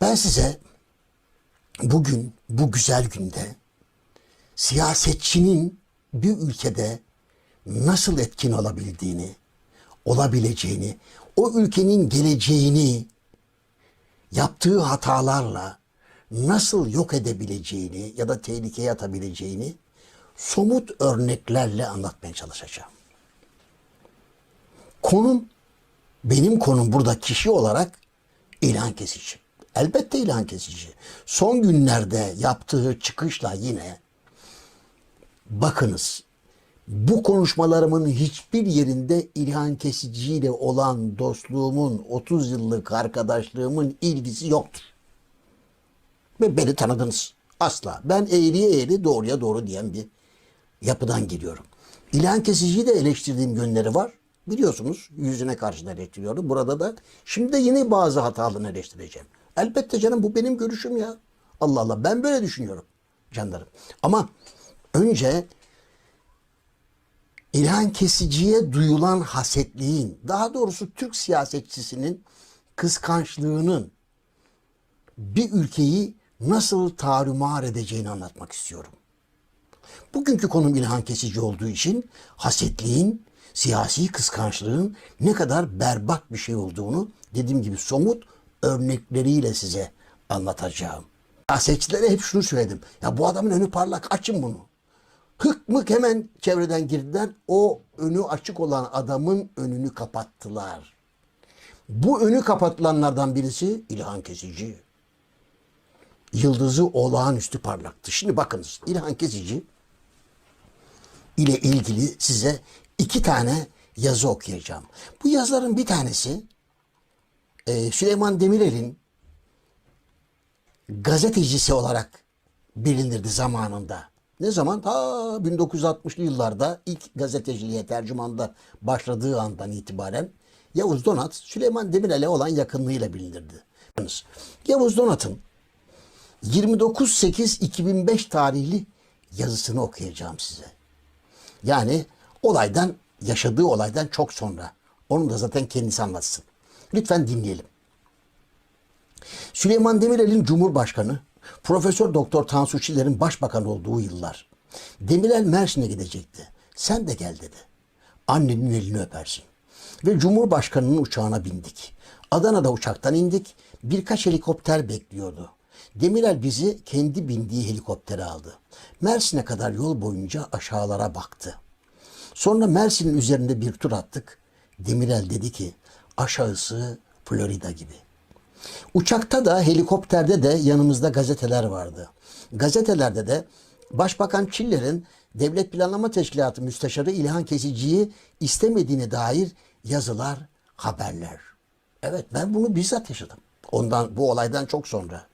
Ben size bugün bu güzel günde siyasetçinin bir ülkede nasıl etkin olabildiğini, olabileceğini, o ülkenin geleceğini yaptığı hatalarla nasıl yok edebileceğini ya da tehlikeye atabileceğini somut örneklerle anlatmaya çalışacağım. Konum, benim konum burada kişi olarak ilan kesici. Elbette ilan kesici. Son günlerde yaptığı çıkışla yine bakınız bu konuşmalarımın hiçbir yerinde İlhan Kesici ile olan dostluğumun, 30 yıllık arkadaşlığımın ilgisi yoktur. Ve beni tanıdınız. Asla. Ben eğriye eğri, doğruya doğru diyen bir yapıdan geliyorum. İlhan Kesici'yi de eleştirdiğim yönleri var. Biliyorsunuz yüzüne karşı da eleştiriyorum. Burada da şimdi de yine bazı hatalarını eleştireceğim. Elbette canım bu benim görüşüm ya. Allah Allah ben böyle düşünüyorum canlarım. Ama önce İlhan Kesici'ye duyulan hasetliğin, daha doğrusu Türk siyasetçisinin kıskançlığının bir ülkeyi nasıl tarumar edeceğini anlatmak istiyorum. Bugünkü konum İlhan Kesici olduğu için hasetliğin, siyasi kıskançlığın ne kadar berbat bir şey olduğunu dediğim gibi somut örnekleriyle size anlatacağım. Siyasetçilere hep şunu söyledim. Ya bu adamın önü parlak açın bunu. Hık mık hemen çevreden girdiler. O önü açık olan adamın önünü kapattılar. Bu önü kapatılanlardan birisi İlhan Kesici. Yıldızı olağanüstü parlaktı. Şimdi bakınız İlhan Kesici ile ilgili size iki tane yazı okuyacağım. Bu yazıların bir tanesi e, Süleyman Demirel'in gazetecisi olarak bilinirdi zamanında. Ne zaman? Ta 1960'lı yıllarda ilk gazeteciliğe tercümanda başladığı andan itibaren Yavuz Donat Süleyman Demirel'e olan yakınlığıyla bilinirdi. Yavuz Donat'ın 29.8.2005 tarihli yazısını okuyacağım size. Yani olaydan, yaşadığı olaydan çok sonra. Onu da zaten kendisi anlatsın. Lütfen dinleyelim. Süleyman Demirel'in Cumhurbaşkanı, Profesör Doktor Tansu Çiller'in başbakan olduğu yıllar. Demirel Mersin'e gidecekti. Sen de gel dedi. Annenin elini öpersin. Ve Cumhurbaşkanı'nın uçağına bindik. Adana'da uçaktan indik. Birkaç helikopter bekliyordu. Demirel bizi kendi bindiği helikoptere aldı. Mersin'e kadar yol boyunca aşağılara baktı. Sonra Mersin'in üzerinde bir tur attık. Demirel dedi ki aşağısı Florida gibi. Uçakta da helikopterde de yanımızda gazeteler vardı. Gazetelerde de Başbakan Çiller'in Devlet Planlama Teşkilatı Müsteşarı İlhan Kesici'yi istemediğine dair yazılar, haberler. Evet ben bunu bizzat yaşadım. Ondan bu olaydan çok sonra.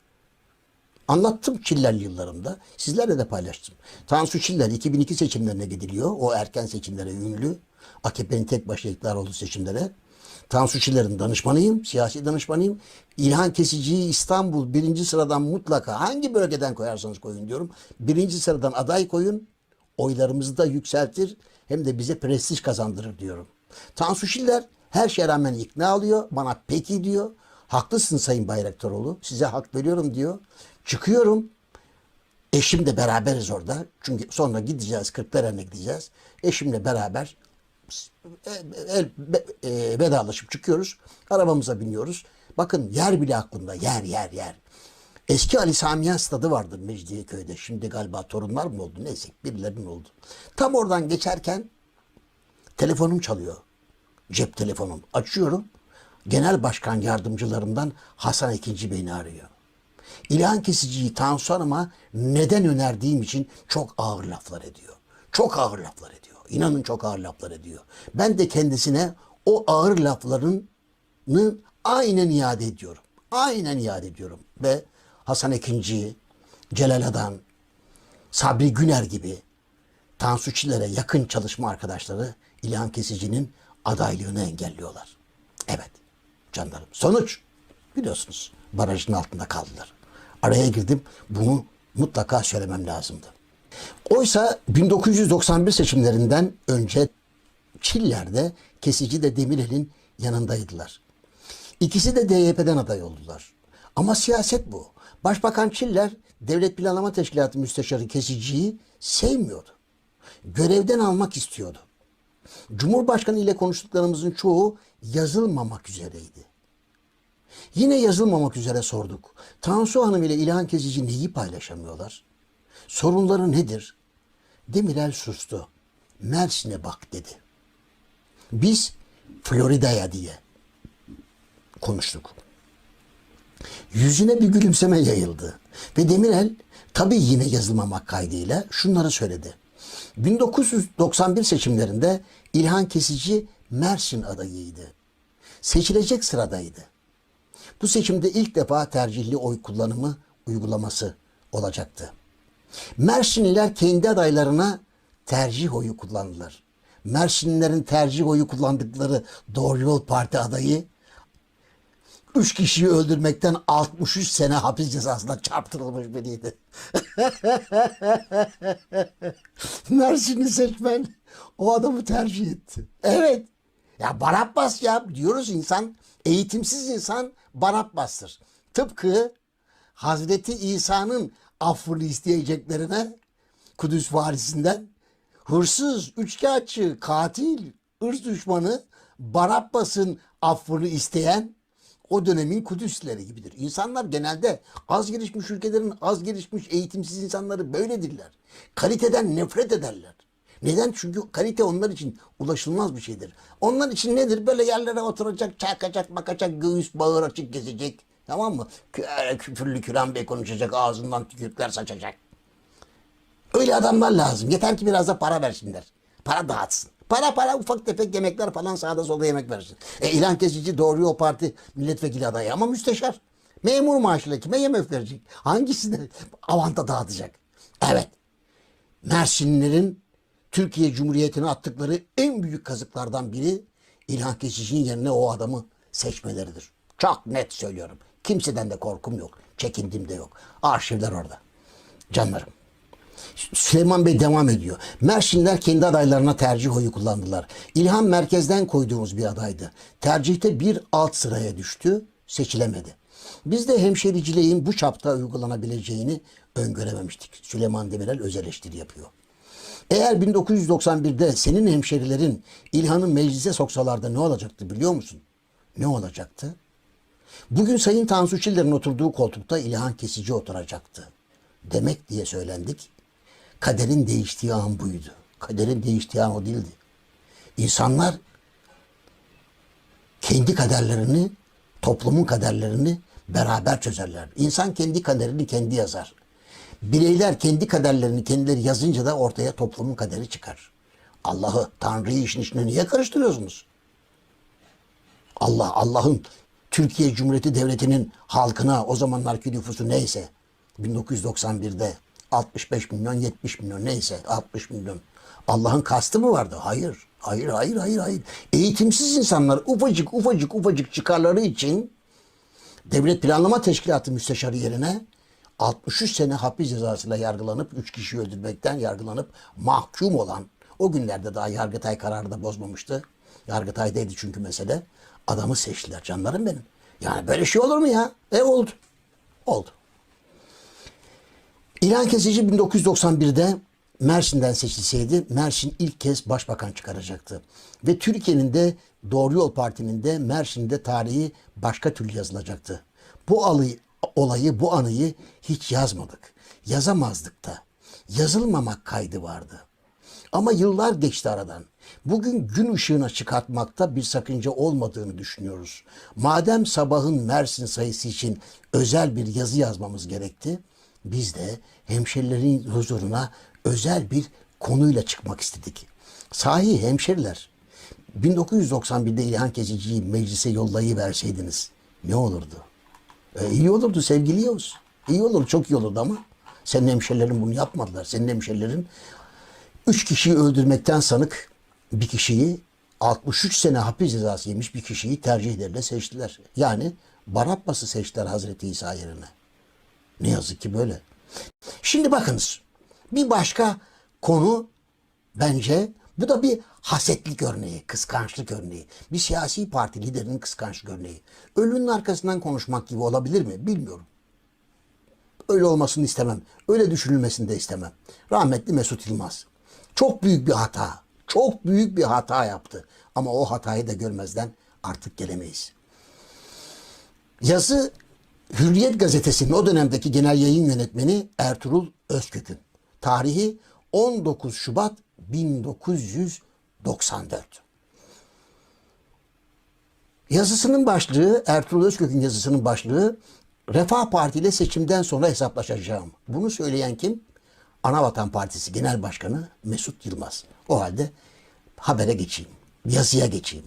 Anlattım Çillerli yıllarımda. Sizlerle de paylaştım. Tansu Çiller 2002 seçimlerine gidiliyor. O erken seçimlere ünlü. AKP'nin tek başına iktidar olduğu seçimlere. Tansu Çiller'in danışmanıyım, siyasi danışmanıyım. İlhan Kesici'yi İstanbul birinci sıradan mutlaka hangi bölgeden koyarsanız koyun diyorum. Birinci sıradan aday koyun. Oylarımızı da yükseltir hem de bize prestij kazandırır diyorum. Tansu Çiller her şeye rağmen ikna alıyor. Bana peki diyor. Haklısın Sayın Bayraktaroğlu. Size hak veriyorum diyor. Çıkıyorum. Eşim de beraberiz orada. Çünkü sonra gideceğiz Kırklareli'ne gideceğiz. Eşimle beraber el, e, vedalaşıp çıkıyoruz. Arabamıza biniyoruz. Bakın yer bile aklımda. Yer yer yer. Eski Ali Samiyen stadı vardı Mecidiyeköy'de. Şimdi galiba torunlar mı oldu? Neyse birilerinin oldu. Tam oradan geçerken telefonum çalıyor. Cep telefonum. Açıyorum. Genel Başkan Yardımcılarından Hasan Ekinci beni arıyor. İlhan Kesici'yi Tansu Hanım'a neden önerdiğim için çok ağır laflar ediyor. Çok ağır laflar ediyor. İnanın çok ağır laflar ediyor. Ben de kendisine o ağır laflarını aynen iade ediyorum. Aynen iade ediyorum. Ve Hasan Ekinci, Celal Adan, Sabri Güner gibi Tansu Çiller'e yakın çalışma arkadaşları İlhan Kesici'nin adaylığını engelliyorlar. Evet canlarım. Sonuç biliyorsunuz barajın altında kaldılar. Araya girdim. Bunu mutlaka söylemem lazımdı. Oysa 1991 seçimlerinden önce Çiller'de Kesici de Demirel'in yanındaydılar. İkisi de DYP'den aday oldular. Ama siyaset bu. Başbakan Çiller Devlet Planlama Teşkilatı Müsteşarı Kesici'yi sevmiyordu. Görevden almak istiyordu. Cumhurbaşkanı ile konuştuklarımızın çoğu yazılmamak üzereydi. Yine yazılmamak üzere sorduk. Tansu Hanım ile İlhan Kesici neyi paylaşamıyorlar? Sorunları nedir? Demirel sustu. Mersin'e bak dedi. Biz Florida'ya diye konuştuk. Yüzüne bir gülümseme yayıldı. Ve Demirel tabii yine yazılmamak kaydıyla şunları söyledi. 1991 seçimlerinde İlhan Kesici Mersin adayıydı. Seçilecek sıradaydı. Bu seçimde ilk defa tercihli oy kullanımı uygulaması olacaktı. Mersinliler kendi adaylarına tercih oyu kullandılar. Mersinlilerin tercih oyu kullandıkları Doğru Yol Parti adayı 3 kişiyi öldürmekten 63 sene hapis cezasına çarptırılmış biriydi. Mersinli seçmen o adamı tercih etti. Evet. Ya Barabbas ya diyoruz insan eğitimsiz insan Barabbas'tır. Tıpkı Hazreti İsa'nın affını isteyeceklerine Kudüs varisinden hırsız, üçkağıtçı, katil, ırz düşmanı Barabbas'ın affını isteyen o dönemin Kudüsleri gibidir. İnsanlar genelde az gelişmiş ülkelerin az gelişmiş eğitimsiz insanları böyledirler. Kaliteden nefret ederler. Neden? Çünkü kalite onlar için ulaşılmaz bir şeydir. Onlar için nedir? Böyle yerlere oturacak, çakacak, makacak, göğüs bağır açık gezecek. Tamam mı? Kü- Küfürlü Küran Bey konuşacak, ağzından tükürükler saçacak. Öyle adamlar lazım. Yeter ki biraz da para versinler. Para dağıtsın. Para para ufak tefek yemekler falan sağda solda yemek versin. E, İlhan Kesici Doğru Yol Parti milletvekili adayı ama müsteşar. Memur maaşıyla kime yemek verecek? Hangisine avanta dağıtacak? Evet. Mersinlilerin Türkiye Cumhuriyeti'ne attıkları en büyük kazıklardan biri İlhan Kesici'nin yerine o adamı seçmeleridir. Çok net söylüyorum. Kimseden de korkum yok. Çekindim de yok. Arşivler orada. Canlarım. Süleyman Bey devam ediyor. Mersinler kendi adaylarına tercih oyu kullandılar. İlhan merkezden koyduğumuz bir adaydı. Tercihte bir alt sıraya düştü, seçilemedi. Biz de hemşericiliğin bu çapta uygulanabileceğini öngörememiştik. Süleyman Demirel öz eleştiri yapıyor. Eğer 1991'de senin hemşerilerin İlhan'ı meclise soksalardı ne olacaktı biliyor musun? Ne olacaktı? Bugün Sayın Tansu Çiller'in oturduğu koltukta İlhan Kesici oturacaktı. Demek diye söylendik. Kaderin değiştiği an buydu. Kaderin değiştiği an o değildi. İnsanlar kendi kaderlerini, toplumun kaderlerini beraber çözerler. İnsan kendi kaderini kendi yazar. Bireyler kendi kaderlerini kendileri yazınca da ortaya toplumun kaderi çıkar. Allah'ı, Tanrı'yı işin içine niye karıştırıyorsunuz? Allah, Allah'ın Türkiye Cumhuriyeti Devleti'nin halkına o zamanlarki nüfusu neyse 1991'de 65 milyon 70 milyon neyse 60 milyon. Allah'ın kastı mı vardı? Hayır. Hayır, hayır, hayır, hayır. Eğitimsiz insanlar ufacık ufacık ufacık çıkarları için Devlet Planlama Teşkilatı müsteşarı yerine 63 sene hapis cezasıyla yargılanıp 3 kişiyi öldürmekten yargılanıp mahkum olan o günlerde daha Yargıtay kararı da bozmamıştı. Yargıtay'daydı çünkü mesele. Adamı seçtiler canlarım benim. Yani böyle şey olur mu ya? E oldu. Oldu. İlhan Kesici 1991'de Mersin'den seçilseydi Mersin ilk kez başbakan çıkaracaktı. Ve Türkiye'nin de Doğru Yol Parti'nin de Mersin'de tarihi başka türlü yazılacaktı. Bu alayı, olayı, bu anıyı hiç yazmadık. Yazamazdık da. Yazılmamak kaydı vardı. Ama yıllar geçti aradan. Bugün gün ışığına çıkartmakta bir sakınca olmadığını düşünüyoruz. Madem sabahın Mersin sayısı için özel bir yazı yazmamız gerekti, biz de hemşerilerin huzuruna özel bir konuyla çıkmak istedik. Sahi hemşeriler, 1991'de İlhan Kesici'yi meclise yollayıverseydiniz ne olurdu? E, iyi olurdu sevgili Yavuz. İyi olur, çok iyi olurdu ama senin hemşerilerin bunu yapmadılar. Senin hemşerilerin üç kişiyi öldürmekten sanık bir kişiyi 63 sene hapis cezası yemiş bir kişiyi tercihleriyle seçtiler. Yani Barabbas'ı seçtiler Hazreti İsa yerine. Ne yazık ki böyle. Şimdi bakınız bir başka konu bence Bu da bir hasetlik örneği, kıskançlık örneği. Bir siyasi parti liderinin kıskançlık örneği. Ölünün arkasından konuşmak gibi olabilir mi? Bilmiyorum. Öyle olmasını istemem. Öyle düşünülmesini de istemem. Rahmetli Mesut Yılmaz. Çok büyük bir hata. Çok büyük bir hata yaptı. Ama o hatayı da görmezden artık gelemeyiz. Yazı Hürriyet gazetesinin o dönemdeki genel yayın yönetmeni Ertuğrul Özkök'ün. Tarihi 19 Şubat 1994. Yazısının başlığı, Ertuğrul Özkök'ün yazısının başlığı Refah Parti ile seçimden sonra hesaplaşacağım. Bunu söyleyen kim? Anavatan Partisi Genel Başkanı Mesut Yılmaz. O halde habere geçeyim, yazıya geçeyim.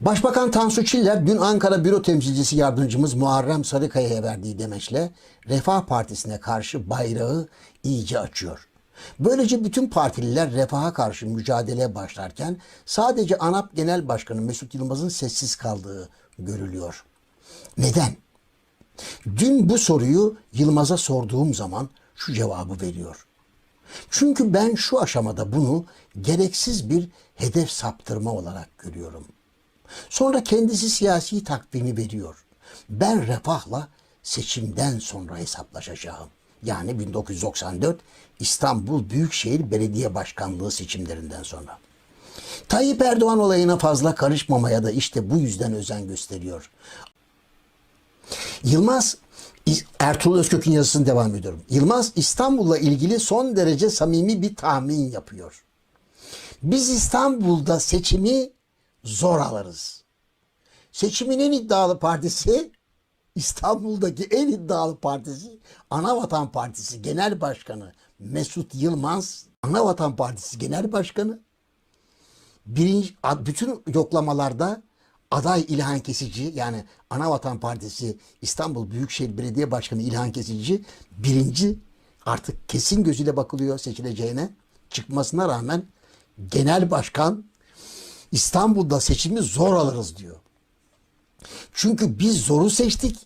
Başbakan Tansu Çiller dün Ankara Büro Temsilcisi Yardımcımız Muharrem Sarıkaya'ya verdiği demeçle Refah Partisi'ne karşı bayrağı iyice açıyor. Böylece bütün partililer refaha karşı mücadeleye başlarken sadece ANAP Genel Başkanı Mesut Yılmaz'ın sessiz kaldığı görülüyor. Neden? Dün bu soruyu Yılmaz'a sorduğum zaman şu cevabı veriyor. Çünkü ben şu aşamada bunu gereksiz bir hedef saptırma olarak görüyorum. Sonra kendisi siyasi takvimi veriyor. Ben refahla seçimden sonra hesaplaşacağım. Yani 1994 İstanbul Büyükşehir Belediye Başkanlığı seçimlerinden sonra. Tayyip Erdoğan olayına fazla karışmamaya da işte bu yüzden özen gösteriyor. Yılmaz Ertuğrul Özkök'ün yazısını devam ediyorum. Yılmaz İstanbul'la ilgili son derece samimi bir tahmin yapıyor. Biz İstanbul'da seçimi zor alırız. Seçimin en iddialı partisi İstanbul'daki en iddialı partisi Anavatan Partisi Genel Başkanı Mesut Yılmaz, Anavatan Partisi Genel Başkanı birinci, bütün yoklamalarda aday İlhan Kesici yani Anavatan Partisi İstanbul Büyükşehir Belediye Başkanı İlhan Kesici birinci artık kesin gözüyle bakılıyor seçileceğine çıkmasına rağmen genel başkan İstanbul'da seçimi zor alırız diyor. Çünkü biz zoru seçtik,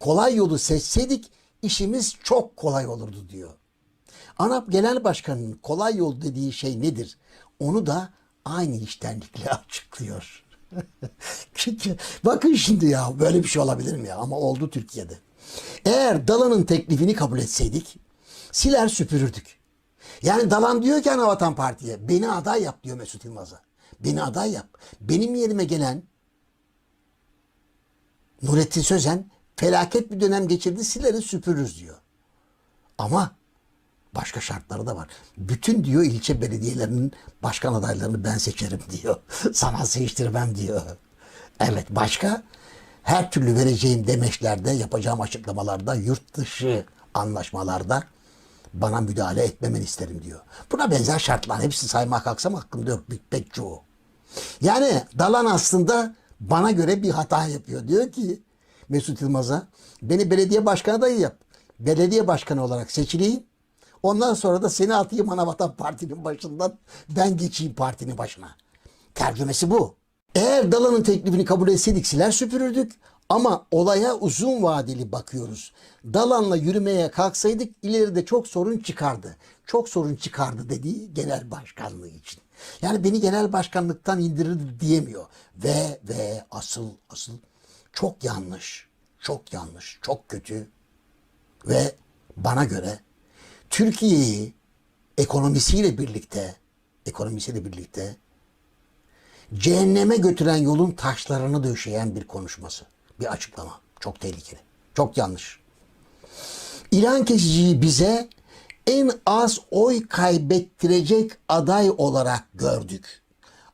kolay yolu seçseydik işimiz çok kolay olurdu diyor. ANAP Genel Başkanı'nın kolay yol dediği şey nedir? Onu da aynı iştenlikle açıklıyor. Bakın şimdi ya böyle bir şey olabilir mi ya? Ama oldu Türkiye'de. Eğer Dalan'ın teklifini kabul etseydik siler süpürürdük. Yani Dalan diyor ki Anavatan Parti'ye beni aday yap diyor Mesut Yılmaz'a. Beni aday yap. Benim yerime gelen Nurettin Sözen felaket bir dönem geçirdi sileriz süpürürüz diyor. Ama başka şartları da var. Bütün diyor ilçe belediyelerinin başkan adaylarını ben seçerim diyor. Sana seçtirmem diyor. Evet başka her türlü vereceğim demeçlerde yapacağım açıklamalarda yurt dışı anlaşmalarda bana müdahale etmemeni isterim diyor. Buna benzer şartlar hepsini saymak kalksam aklımda yok pek çoğu. Yani Dalan aslında bana göre bir hata yapıyor. Diyor ki Mesut Yılmaz'a beni belediye başkanı adayı yap. Belediye başkanı olarak seçileyim. Ondan sonra da seni atayım Anavatan Parti'nin başından ben geçeyim partinin başına. Tercümesi bu. Eğer Dalan'ın teklifini kabul etseydik siler süpürürdük. Ama olaya uzun vadeli bakıyoruz. Dalan'la yürümeye kalksaydık ileride çok sorun çıkardı. Çok sorun çıkardı dediği genel başkanlığı için. Yani beni genel başkanlıktan indirir diyemiyor. Ve ve asıl asıl çok yanlış. Çok yanlış. Çok kötü. Ve bana göre Türkiye'yi ekonomisiyle birlikte ekonomisiyle birlikte cehenneme götüren yolun taşlarını döşeyen bir konuşması. Bir açıklama. Çok tehlikeli. Çok yanlış. İlan kesiciyi bize en az oy kaybettirecek aday olarak gördük.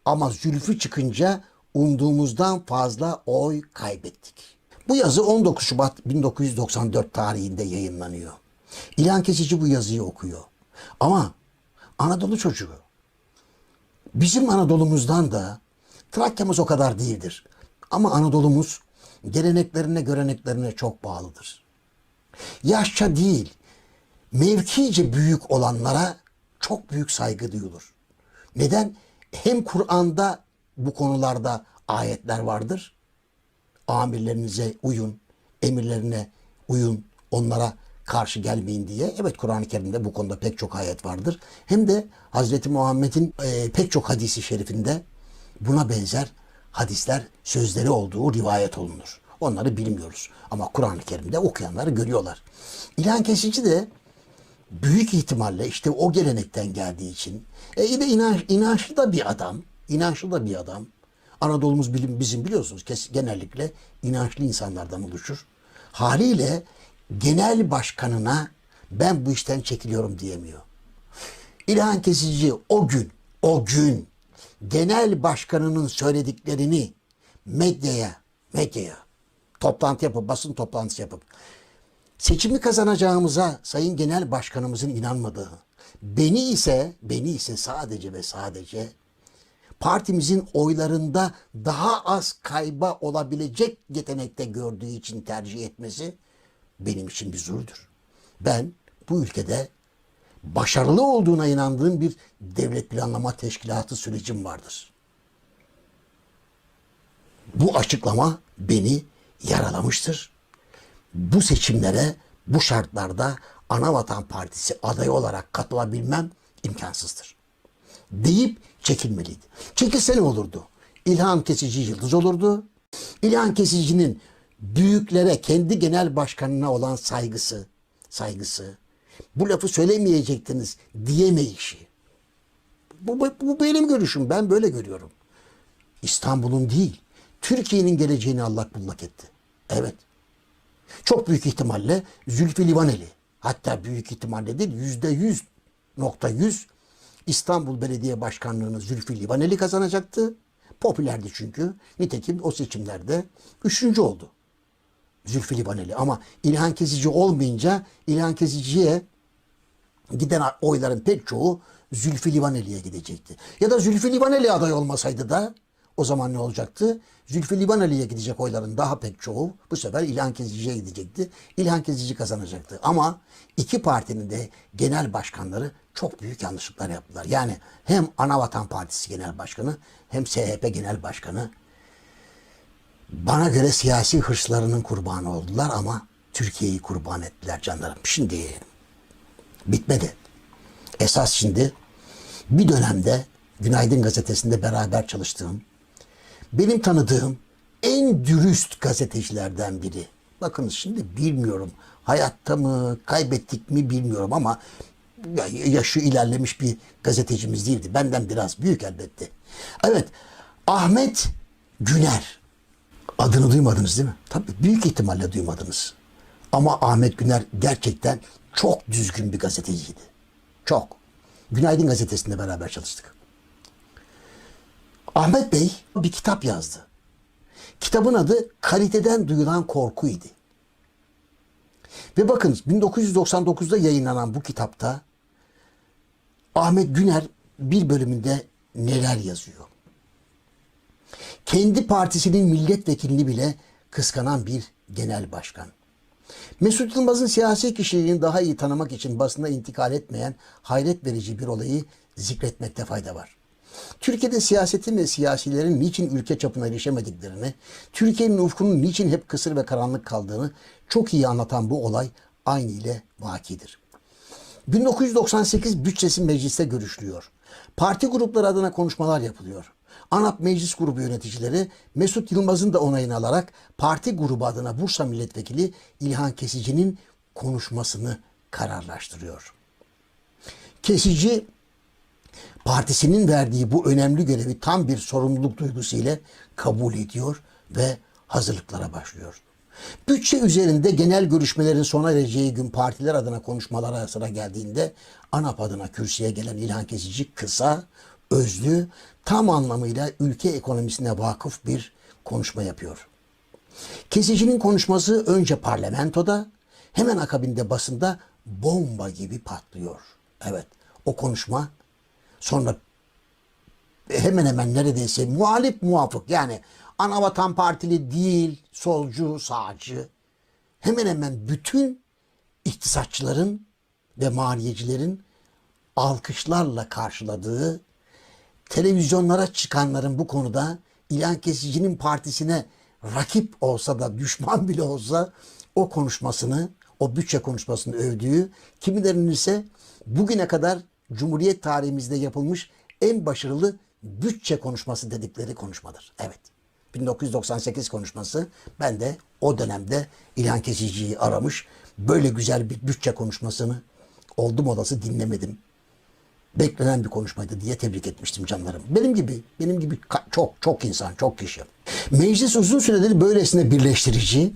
Ama Zülfü çıkınca umduğumuzdan fazla oy kaybettik. Bu yazı 19 Şubat 1994 tarihinde yayınlanıyor. İlan kesici bu yazıyı okuyor. Ama Anadolu çocuğu. Bizim Anadolu'muzdan da Trakya'mız o kadar değildir. Ama Anadolu'muz geleneklerine, göreneklerine çok bağlıdır. Yaşça değil, mevkice büyük olanlara çok büyük saygı duyulur. Neden? Hem Kur'an'da bu konularda ayetler vardır. Amirlerinize uyun, emirlerine uyun, onlara karşı gelmeyin diye. Evet Kur'an-ı Kerim'de bu konuda pek çok ayet vardır. Hem de Hazreti Muhammed'in e, pek çok hadisi şerifinde buna benzer hadisler, sözleri olduğu rivayet olunur. Onları bilmiyoruz. Ama Kur'an-ı Kerim'de okuyanları görüyorlar. İlhan Kesici de büyük ihtimalle işte o gelenekten geldiği için e yine inanç, inançlı da bir adam. inançlı da bir adam. Anadolu'muz bizim biliyorsunuz kes, genellikle inançlı insanlardan oluşur. Haliyle genel başkanına ben bu işten çekiliyorum diyemiyor. İlhan Kesici o gün, o gün genel başkanının söylediklerini medyaya, medyaya toplantı yapıp, basın toplantısı yapıp seçimi kazanacağımıza Sayın Genel Başkanımızın inanmadığı, beni ise, beni ise sadece ve sadece partimizin oylarında daha az kayba olabilecek yetenekte gördüğü için tercih etmesi benim için bir zulümdür. Ben bu ülkede başarılı olduğuna inandığım bir devlet planlama teşkilatı sürecim vardır. Bu açıklama beni yaralamıştır. Bu seçimlere bu şartlarda Anavatan Partisi adayı olarak katılabilmem imkansızdır. Deyip çekilmeliydi. Çekilse ne olurdu? İlhan Kesici yıldız olurdu. İlhan Kesici'nin büyüklere, kendi genel başkanına olan saygısı, saygısı, bu lafı söylemeyecektiniz diyemeyişi. Bu, bu, bu benim görüşüm. Ben böyle görüyorum. İstanbul'un değil, Türkiye'nin geleceğini allak bullak etti. Evet. Çok büyük ihtimalle Zülfü Livaneli, hatta büyük ihtimalle değil, yüzde yüz nokta yüz İstanbul Belediye Başkanlığı'nı Zülfü Livaneli kazanacaktı. Popülerdi çünkü. Nitekim o seçimlerde üçüncü oldu. Zülfü Livaneli. Ama İlhan Kesici olmayınca İlhan Kesici'ye giden oyların pek çoğu Zülfü Livaneli'ye gidecekti. Ya da Zülfü Livaneli aday olmasaydı da o zaman ne olacaktı? Zülfü Livaneli'ye gidecek oyların daha pek çoğu bu sefer İlhan Kesici'ye gidecekti. İlhan Kesici kazanacaktı. Ama iki partinin de genel başkanları çok büyük yanlışlıklar yaptılar. Yani hem Anavatan Partisi Genel Başkanı hem SHP Genel Başkanı bana göre siyasi hırslarının kurbanı oldular ama Türkiye'yi kurban ettiler canlarım. Şimdi bitmedi. Esas şimdi bir dönemde Günaydın Gazetesi'nde beraber çalıştığım, benim tanıdığım en dürüst gazetecilerden biri. Bakınız şimdi bilmiyorum hayatta mı kaybettik mi bilmiyorum ama yaşı ilerlemiş bir gazetecimiz değildi. Benden biraz büyük elbette. Evet Ahmet Güner. Adını duymadınız değil mi? Tabii büyük ihtimalle duymadınız. Ama Ahmet Güner gerçekten çok düzgün bir gazeteciydi. Çok. Günaydın gazetesinde beraber çalıştık. Ahmet Bey bir kitap yazdı. Kitabın adı Kaliteden Duyulan Korku idi. Ve bakınız 1999'da yayınlanan bu kitapta Ahmet Güner bir bölümünde neler yazıyor. Kendi partisinin milletvekilini bile kıskanan bir genel başkan. Mesut Yılmaz'ın siyasi kişiliğini daha iyi tanımak için basına intikal etmeyen hayret verici bir olayı zikretmekte fayda var. Türkiye'de siyasetin ve siyasilerin niçin ülke çapına erişemediklerini, Türkiye'nin ufkunun niçin hep kısır ve karanlık kaldığını çok iyi anlatan bu olay aynı ile vakidir. 1998 bütçesi mecliste görüşülüyor. Parti grupları adına konuşmalar yapılıyor. ANAP Meclis Grubu yöneticileri Mesut Yılmaz'ın da onayını alarak parti grubu adına Bursa Milletvekili İlhan Kesici'nin konuşmasını kararlaştırıyor. Kesici partisinin verdiği bu önemli görevi tam bir sorumluluk duygusuyla kabul ediyor ve hazırlıklara başlıyor. Bütçe üzerinde genel görüşmelerin sona ereceği gün partiler adına konuşmalara sıra geldiğinde ANAP adına kürsüye gelen İlhan Kesici kısa, özlü, tam anlamıyla ülke ekonomisine vakıf bir konuşma yapıyor. Kesici'nin konuşması önce parlamentoda hemen akabinde basında bomba gibi patlıyor. Evet o konuşma sonra hemen hemen neredeyse muhalif muafık yani Anavatan Partili değil, solcu, sağcı hemen hemen bütün iktisatçıların ve maliyecilerin alkışlarla karşıladığı televizyonlara çıkanların bu konuda İlhan Kesici'nin partisine rakip olsa da düşman bile olsa o konuşmasını, o bütçe konuşmasını övdüğü, kimilerinin ise bugüne kadar Cumhuriyet tarihimizde yapılmış en başarılı bütçe konuşması dedikleri konuşmadır. Evet. 1998 konuşması ben de o dönemde İlhan Kesici'yi aramış. Böyle güzel bir bütçe konuşmasını oldum olası dinlemedim. Beklenen bir konuşmaydı diye tebrik etmiştim canlarım. Benim gibi, benim gibi çok çok insan, çok kişi. Meclis uzun süredir böylesine birleştirici,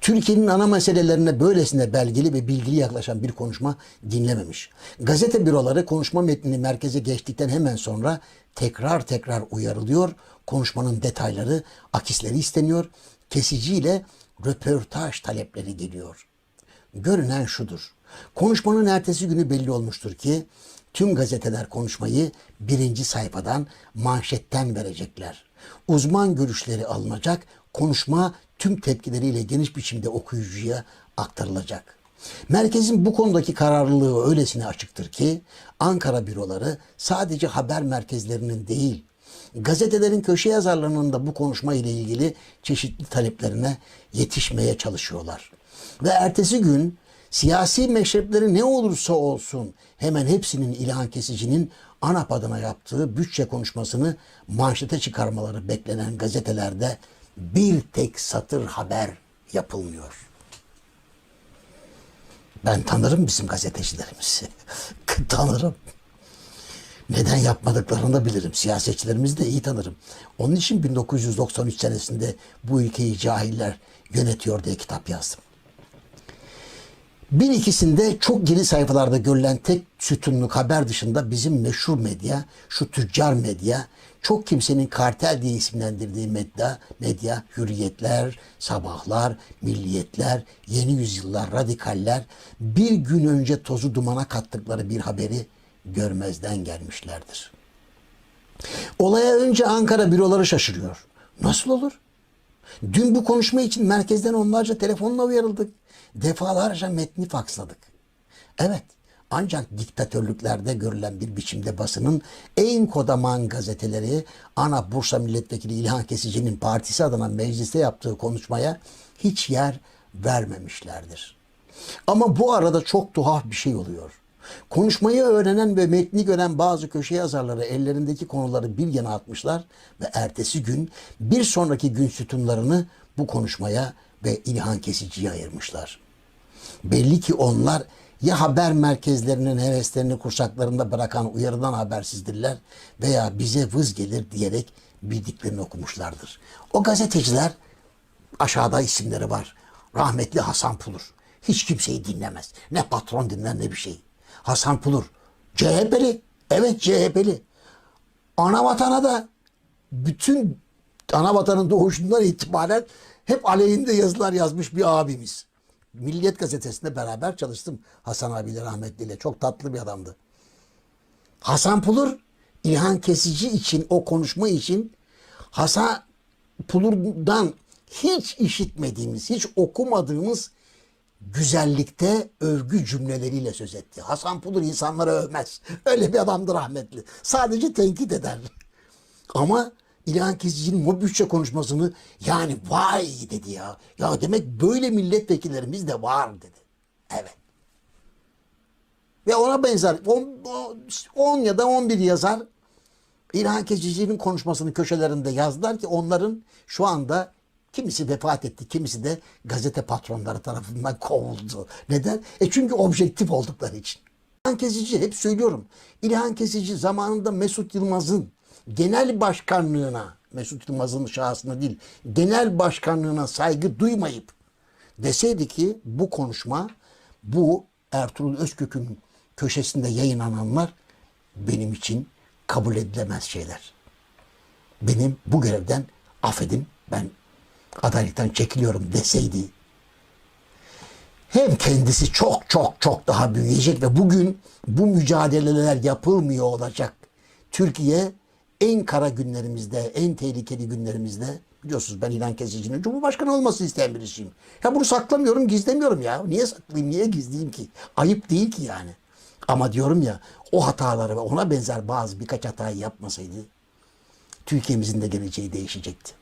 Türkiye'nin ana meselelerine böylesine belgeli ve bilgili yaklaşan bir konuşma dinlememiş. Gazete büroları konuşma metnini merkeze geçtikten hemen sonra tekrar tekrar uyarılıyor. Konuşmanın detayları, akisleri isteniyor. Kesiciyle röportaj talepleri geliyor. Görünen şudur. Konuşmanın ertesi günü belli olmuştur ki tüm gazeteler konuşmayı birinci sayfadan manşetten verecekler. Uzman görüşleri alınacak, konuşma tüm tepkileriyle geniş biçimde okuyucuya aktarılacak. Merkezin bu konudaki kararlılığı öylesine açıktır ki Ankara büroları sadece haber merkezlerinin değil, gazetelerin köşe yazarlarının da bu konuşma ile ilgili çeşitli taleplerine yetişmeye çalışıyorlar. Ve ertesi gün siyasi meşrepleri ne olursa olsun hemen hepsinin İlhan Kesici'nin ANAP adına yaptığı bütçe konuşmasını manşete çıkarmaları beklenen gazetelerde bir tek satır haber yapılmıyor. Ben tanırım bizim gazetecilerimizi. tanırım. Neden yapmadıklarını da bilirim. Siyasetçilerimizi de iyi tanırım. Onun için 1993 senesinde bu ülkeyi cahiller yönetiyor diye kitap yazdım. Bir ikisinde çok geri sayfalarda görülen tek sütunluk haber dışında bizim meşhur medya, şu tüccar medya, çok kimsenin kartel diye isimlendirdiği medya, medya, hürriyetler, sabahlar, milliyetler, yeni yüzyıllar, radikaller bir gün önce tozu dumana kattıkları bir haberi görmezden gelmişlerdir. Olaya önce Ankara büroları şaşırıyor. Nasıl olur? Dün bu konuşma için merkezden onlarca telefonla uyarıldık. Defalarca metni faksladık. Evet, ancak diktatörlüklerde görülen bir biçimde basının en kodaman gazeteleri ana Bursa Milletvekili İlhan Kesici'nin partisi adına mecliste yaptığı konuşmaya hiç yer vermemişlerdir. Ama bu arada çok tuhaf bir şey oluyor. Konuşmayı öğrenen ve metni gören bazı köşe yazarları ellerindeki konuları bir yana atmışlar ve ertesi gün bir sonraki gün sütunlarını bu konuşmaya ve İlhan Kesici'ye ayırmışlar. Belli ki onlar ya haber merkezlerinin heveslerini kursaklarında bırakan uyarıdan habersizdirler veya bize vız gelir diyerek bildiklerini okumuşlardır. O gazeteciler aşağıda isimleri var. Rahmetli Hasan Pulur. Hiç kimseyi dinlemez. Ne patron dinler ne bir şey. Hasan Pulur. CHP'li. Evet CHP'li. Ana vatana da bütün ana vatanın doğuşundan itibaren hep aleyhinde yazılar yazmış bir abimiz. Milliyet gazetesinde beraber çalıştım Hasan abiyle rahmetliyle. Çok tatlı bir adamdı. Hasan Pulur İlhan Kesici için o konuşma için Hasan Pulur'dan hiç işitmediğimiz, hiç okumadığımız güzellikte övgü cümleleriyle söz etti. Hasan Pulur insanları övmez. Öyle bir adamdır rahmetli. Sadece tenkit eder. Ama İlhan Kesici'nin o bütçe konuşmasını yani vay dedi ya. Ya demek böyle milletvekillerimiz de var dedi. Evet. Ve ona benzer 10 ya da 11 yazar İlhan Kesici'nin konuşmasını köşelerinde yazdılar ki onların şu anda kimisi vefat etti, kimisi de gazete patronları tarafından kovuldu. Neden? E çünkü objektif oldukları için. İlhan Kesici hep söylüyorum. İlhan Kesici zamanında Mesut Yılmaz'ın genel başkanlığına, Mesut Yılmaz'ın şahsına değil, genel başkanlığına saygı duymayıp deseydi ki bu konuşma, bu Ertuğrul Özkök'ün köşesinde yayınlananlar benim için kabul edilemez şeyler. Benim bu görevden affedin ben adaylıktan çekiliyorum deseydi hem kendisi çok çok çok daha büyüyecek ve bugün bu mücadeleler yapılmıyor olacak. Türkiye en kara günlerimizde, en tehlikeli günlerimizde biliyorsunuz ben İlhan Kesici'nin Cumhurbaşkanı olmasını isteyen birisiyim. Ya bunu saklamıyorum, gizlemiyorum ya. Niye saklayayım, niye gizleyeyim ki? Ayıp değil ki yani. Ama diyorum ya o hataları ve ona benzer bazı birkaç hatayı yapmasaydı Türkiye'mizin de geleceği değişecekti.